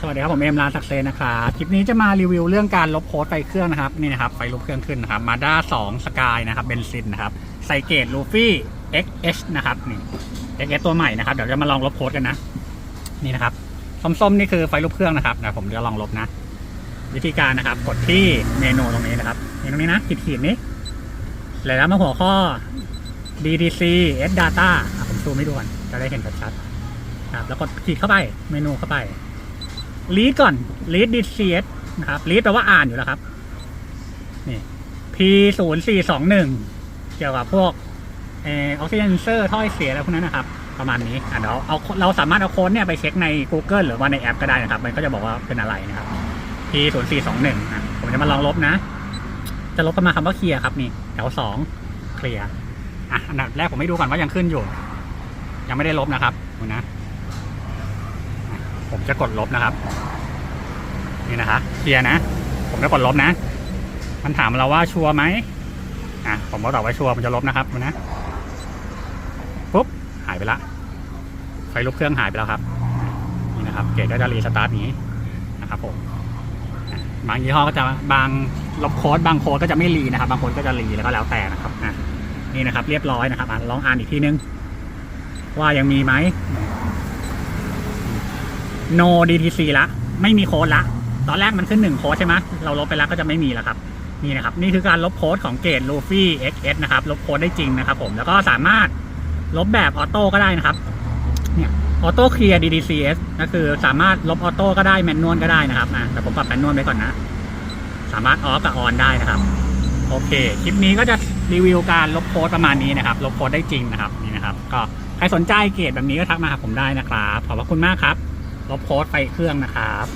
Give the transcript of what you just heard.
สวัสดีครับผมเอ็มร้านสักเซนนะครับคลิปนี้จะมารีวิวเรื่องการลบโค้ดไฟเครื่องนะครับนี่นะครับไฟลบเครื่องขึ้นนะครับมาด้า2สกายนะครับเบนซินนะครับไซเกตลูฟี่ XH นะครับนี่ XH ตัวใหม่นะครับเดี๋ยวจะมาลองลบโค้ดกันนะ นี่นะครับส้มๆนี่คือไฟลบเครื่องนะครับเดี๋ยวผมจะลองลบนะ วิธีการนะครับ กดที่เมนูตรงนี้นะครับนี่ตรงนี้นะขีดๆนี้แล้วมาหัวข้อ DDC S Data ผมซูมให้ดูก่อนจะได้เห็นชัดๆครับแล้วกดขีดเข้าไปเมนูเข้าไป ลีดก่อนลีด DCS นะครับลีดแปลว่าอ่านอยู่แล้วครับ นี่ P ศูนย์สี่สองหนึ่งเกี่ยวกับพวกเออออกซิเจนเซอร์ถ้อยเสียอะไรพวกนั้นนะครับ ประมาณนี้อะเดี๋ยวเอาเราสามารถเอาโค้ดเนี่ยไปเช็คใน Google หรือว่าในแอปก็ได้นะครับ มันก็จะบอกว่าเป็นอะไรนะครับ P ศูนย์สี่สองหนึ่งะผมจะมาลองลบนะ จะลบประมาณคำว่าเคลียร์ครับนี่แถวสองเคลียร์อะอันดับแรกผมให้ดูก่อนว่ายังขึ้นอยู่ ยังไม่ได้ลบนะครับดูนะผมจะกดลบนะครับ นี่นะคะเคลียร์นะ ผมจะกดลบนะ มันถามเราว่าชัวร์ไหมอะผมก็ตอบว่าชัวร์มันจะลบนะครับนะปุ๊บหายไปละไฟลุกเครื่องหายไปแล้วครับนี่นะครับเกจก็จะรีสตาร์ทนี้นะครับผมบางยี่ห้อก็จะบางลบโค้ดบางโค้ดก็จะไม่รีนะครับ บางโค้ดก็จะรีแล้วก็แล้วแต่นะครับอะนี่นะครับ เรียบร้อยนะครับลองอ่านอีกทีนึง ว่ายังมีไหม no DTC ละ ไม่มีโค้ดละ ตอนแรกมันขึ้นหนึ่งโค้ดใช่ไหมเราลบไปแล้วก็จะไม่มีแล้วครับ นี่นะครับ นี่คือการลบโค้ดของเกต Luffy XS นะครับ ลบโค้ดได้จริงนะครับผมแล้วก็สามารถลบแบบออโต้ก็ได้นะครับ เนี่ยออโต้เคลียร์ DDCS ก็คือสามารถลบออโต้ก็ได้แมนนวลก็ได้นะครับอะแต่ผมปรับแมนนวลไว้ก่อนนะ สามารถออฟกับออนได้นะครับ โอเค คลิปนี้ก็จะรีวิวการลบโค้ดประมาณนี้นะครับ ลบโค้ดได้จริงนะครับ นี่นะครับ ก็ใครสนใจเกตแบบนี้ก็ทักมาหาผมได้นะครับ ขอบพระคุณมากครับ ลบโค้ดไฟเครื่องนะครับ